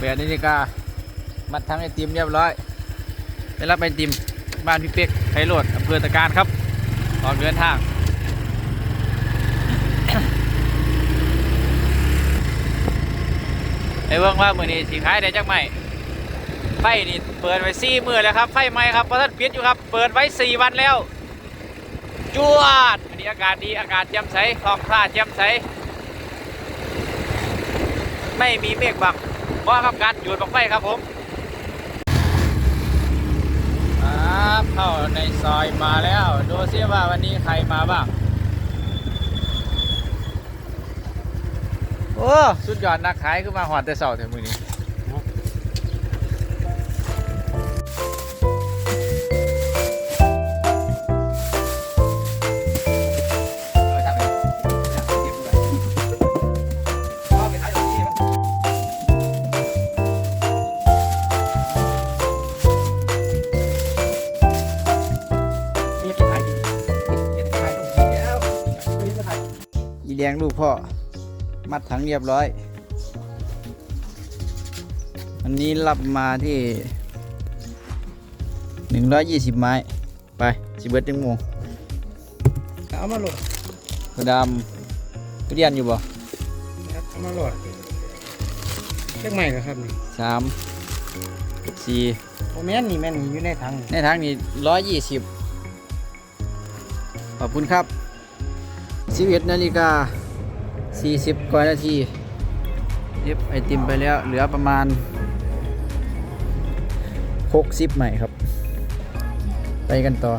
แปดนาฬิกามัดทั้งไอติมเรียบร้อยไปรับไอติมบ้านพี่เป็กไพโรดอำเภอตะการครับออกเดินทางไอ้เบิ่งว่ามือนี้สีขายได้จักไหมไฟนี่เปิดไว้สี่มือแล้วครับ ไฟไหมครับเพราะท่านปิดอยู่ครับ เปิดไว้สี่วันแล้วจวดวันนี้อากาศดีอากาศแจ่มใสท้องฟ้าแจ่มใส ไม่มีเมฆบัง เพราะครับการหยุดบังไฟครับผมครับเข้าในซอยมาแล้ว ดูซิว่าวันนี้ใครมาบ้าง โอ้ สุดยอดนักขายคือมาหอดแต่เสาแต่มือนี้ อีแดงลูกพ่อ มัดถังเรียบร้อย อันนี้รับมาที่หนึ่งร้อยยี่สิบไม้ ไปสิเบิร์ดจังโมงเอามาโหลดกระดำเรียนอยู่บ่ครับเอามาโหลดเรียกใหม่เหรอครับนี่สามสี่โอแม่นนี่แม่นนี่อยู่ในถังในทางนี้ร้อยยี่สิบขอบคุณครับ 11นาฬิกาสี่สิบกว่านาทีเย็บไอติมไปแล้ว เหลือประมาณ 60 ใหม่ครับ ไปกันต่อ